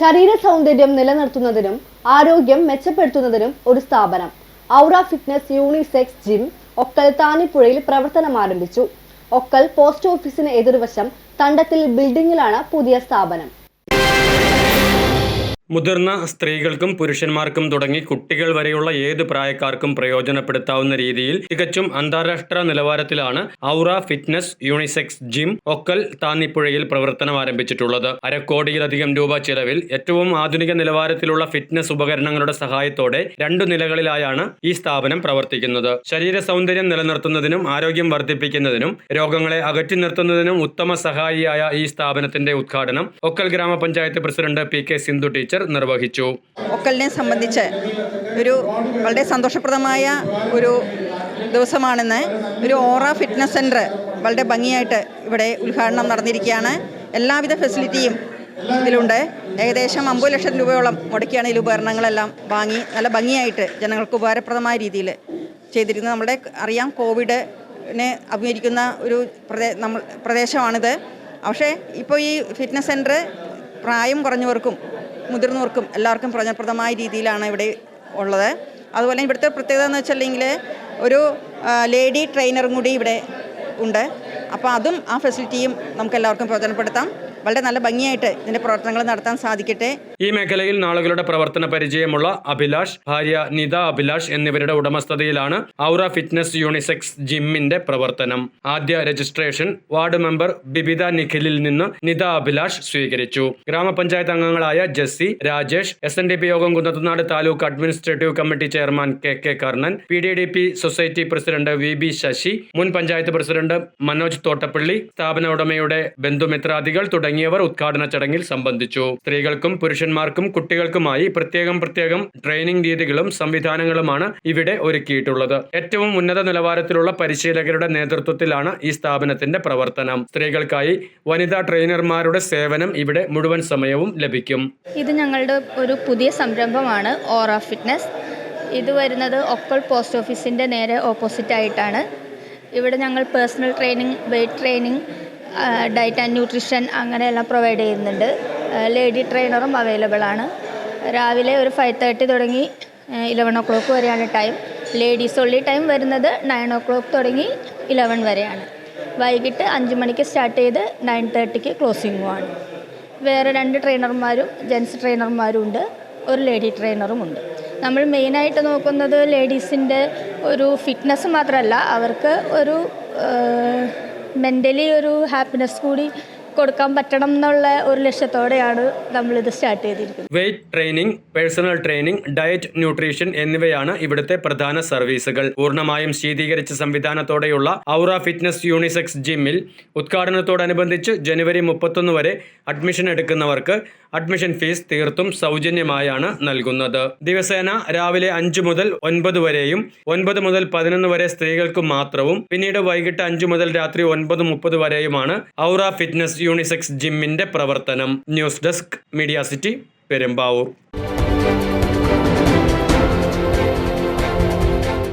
ശരീര സൗന്ദര്യം നിലനിർത്തുന്നതിനും ആരോഗ്യം മെച്ചപ്പെടുത്തുന്നതിനും ഒരു സ്ഥാപനം. Aura fitness unisex gym Okkal താനിപ്പുഴയിൽ പ്രവർത്തനം ആരംഭിച്ചു. ഒക്കൽ പോസ്റ്റ് ഓഫീസിന് എതിർവശം തണ്ടത്തിൽ ബിൽഡിംഗിലാണ് പുതിയ സ്ഥാപനം. മുതിർന്ന സ്ത്രീകൾക്കും പുരുഷന്മാർക്കും തുടങ്ങി കുട്ടികൾ വരെയുള്ള ഏത് പ്രായക്കാർക്കും പ്രയോജനപ്പെടുത്താവുന്ന രീതിയിൽ തികച്ചും അന്താരാഷ്ട്ര നിലവാരത്തിലാണ് Aura fitness unisex gym Okkal താന്നിപ്പുഴയിൽ പ്രവർത്തനം ആരംഭിച്ചിട്ടുള്ളത്. അരക്കോടിയിലധികം രൂപ ചെലവിൽ ഏറ്റവും ആധുനിക നിലവാരത്തിലുള്ള ഫിറ്റ്നസ് ഉപകരണങ്ങളുടെ സഹായത്തോടെ രണ്ടു നിലകളിലായാണ് ഈ സ്ഥാപനം പ്രവർത്തിക്കുന്നത്. ശരീര സൗന്ദര്യം നിലനിർത്തുന്നതിനും ആരോഗ്യം വർദ്ധിപ്പിക്കുന്നതിനും രോഗങ്ങളെ അകറ്റി നിർത്തുന്നതിനും ഉത്തമ സഹായിയായ ഈ സ്ഥാപനത്തിന്റെ ഉദ്ഘാടനം ഒക്കൽ ഗ്രാമപഞ്ചായത്ത് president P K Sindhu teacher നിർവഹിച്ചു. ഒക്കലിനെ സംബന്ധിച്ച് ഒരു വളരെ സന്തോഷപ്രദമായ ഒരു ദിവസമാണെന്ന് ഒരു ഓറ ഫിറ്റ്നസ് സെന്റർ വളരെ ഭംഗിയായിട്ട് ഇവിടെ ഉദ്ഘാടനം നടന്നിരിക്കുകയാണ്. എല്ലാവിധ ഫെസിലിറ്റിയും ഇതിലുണ്ട്. ഏകദേശം അമ്പത് ലക്ഷം രൂപയോളം മുടക്കിയാണ് ഇതിൽ ഉപകരണങ്ങളെല്ലാം വാങ്ങി നല്ല ഭംഗിയായിട്ട് ജനങ്ങൾക്ക് ഉപകാരപ്രദമായ രീതിയിൽ ചെയ്തിരിക്കുന്നത് നമ്മുടെ അറിയാം കോവിഡിനെ അഭിമുഖീകരിക്കുന്ന ഒരു പ്രദേ നമ്മൾ പ്രദേശമാണിത്. പക്ഷേ ഇപ്പോൾ ഈ ഫിറ്റ്നസ് സെന്റർ പ്രായം കുറഞ്ഞവർക്കും മുതിർന്നവർക്കും എല്ലാവർക്കും പ്രയോജനപ്രദമായ രീതിയിലാണ് ഇവിടെ ഉള്ളത്. അതുപോലെ ഇവിടുത്തെ പ്രത്യേകത എന്ന് വെച്ചിട്ടുണ്ടെങ്കിൽ ഒരു ലേഡി ട്രെയിനറും കൂടി ഇവിടെ ഉണ്ട്. അപ്പോൾ അതും ആ ഫെസിലിറ്റിയും നമുക്ക് എല്ലാവർക്കും പ്രയോജനപ്പെടുത്താം. വളരെ നല്ല ഭംഗിയായിട്ട് ഇതിന്റെ പ്രവർത്തനങ്ങൾ നടത്താൻ സാധിക്കട്ടെ. ഈ മേഖലയിൽ നാളുകളുടെ പ്രവർത്തന പരിചയമുള്ള അഭിലാഷ് ഭാര്യ നിത അഭിലാഷ് എന്നിവരുടെ ഉടമസ്ഥതയിലാണ് ഔറ ഫിറ്റ്നസ് യൂണിസെക്സ് ജിമ്മിന്റെ പ്രവർത്തനം. ആദ്യ രജിസ്ട്രേഷൻ വാർഡ് മെമ്പർ ബിബിത നിഖിലിൽ നിന്ന് നിത അഭിലാഷ് സ്വീകരിച്ചു. ഗ്രാമപഞ്ചായത്ത് അംഗങ്ങളായ Jessy Rajesh S N D P യോഗം Kunnathunad taluk administrative committee chairman K K Karnan P D D P society president V B Sasi മുൻ പഞ്ചായത്ത് പ്രസിഡന്റ് മനോജ് തോട്ടപ്പള്ളി സ്ഥാപന ഉടമയുടെ ബന്ധുമിത്രാദികൾ തുടങ്ങിയവർ ഉദ്ഘാടന ചടങ്ങിൽ സംബന്ധിച്ചു. സ്ത്രീകൾക്കും പുരുഷന്മാർക്കും കുട്ടികൾക്കുമായി പ്രത്യേകം പ്രത്യേകം ട്രെയിനിംഗ് രീതികളും സംവിധാനങ്ങളുമാണ് ഇവിടെ ഒരുക്കിയിട്ടുള്ളത്. ഏറ്റവും ഉന്നത നിലവാരത്തിലുള്ള പരിശീലകരുടെ നേതൃത്വത്തിലാണ് ഈ സ്ഥാപനത്തിന്റെ പ്രവർത്തനം. സ്ത്രീകൾക്കായി വനിതാ ട്രെയിനർമാരുടെ സേവനം ഇവിടെ മുഴുവൻ സമയവും ലഭിക്കും. ഇത് ഞങ്ങളുടെ ഒരു പുതിയ സംരംഭമാണ് ഓറ ഫിറ്റ്നസ് ഇത് വരുന്നത് ഒക്കൽ പോസ്റ്റ് ഓഫീസിന്റെ നേരെ ഓപ്പോസിറ്റ് ആയിട്ടാണ്. ഇവിടെ ഞങ്ങൾ personal training weight training diet and nutrition അങ്ങനെയെല്ലാം പ്രൊവൈഡ് ചെയ്യുന്നുണ്ട്. ലേഡി ട്രെയിനറും അവൈലബിൾ ആണ്. രാവിലെ ഒരു ഫൈവ് തേർട്ടി തുടങ്ങി ഇലവൻ ഒ ക്ലോക്ക് വരെയാണ് ടൈം ലേഡീസ് ഒള്ളി ടൈം വരുന്നത് നയൻ ഒ ക്ലോക്ക് തുടങ്ങി ഇലവൻ വരെയാണ്. വൈകിട്ട് അഞ്ച് മണിക്ക് സ്റ്റാർട്ട് ചെയ്ത് നയൻ തേർട്ടിക്ക് ക്ലോസിങ്ങുമാണ് വേറെ രണ്ട് ട്രെയിനർമാരും ജെൻസ് ട്രെയിനർമാരും ഉണ്ട്. ഒരു ലേഡി ട്രെയിനറും ഉണ്ട്. നമ്മൾ മെയിനായിട്ട് നോക്കുന്നത് ലേഡീസിന്റെ ഒരു ഫിറ്റ്നസ് മാത്രമല്ല അവർക്ക് ഒരു മെന്റലി ഒരു ഹാപ്പിനെസ് കൂടി കൊടുക്കാൻ പറ്റണം എന്നുള്ള ഒരു ലക്ഷ്യത്തോടെയാണ് നമ്മൾ ഇത് സ്റ്റാർട്ട് ചെയ്തിരിക്കുന്നത്. Weight training personal training diet nutrition എന്നിവയാണ് ഇവിടുത്തെ പ്രധാന സർവീസുകൾ. പൂർണമായും ശീതീകരിച്ച സംവിധാനത്തോടെയുള്ള ഔറ ഫിറ്റ്നസ് യൂണിസെക്സ് ജിമ്മിൽ ഉദ്ഘാടനത്തോടനുബന്ധിച്ച് ജനുവരി മുപ്പത്തൊന്ന് വരെ അഡ്മിഷൻ എടുക്കുന്നവർക്ക് അഡ്മിഷൻ ഫീസ് തീർത്തും സൗജന്യമായാണ് നൽകുന്നത്. ദിവസേന രാവിലെ അഞ്ചു മുതൽ ഒൻപത് വരെയും ഒൻപത് മുതൽ പതിനൊന്ന് വരെ സ്ത്രീകൾക്ക് മാത്രവും പിന്നീട് വൈകിട്ട് അഞ്ചു മുതൽ രാത്രി ഒൻപത് മുപ്പത് വരെയുമാണ് ഔറ ഫിറ്റ്നസ് യൂണിസെക്സ് ജിമ്മിന്റെ പ്രവർത്തനം. News desk media city Perumbavoor.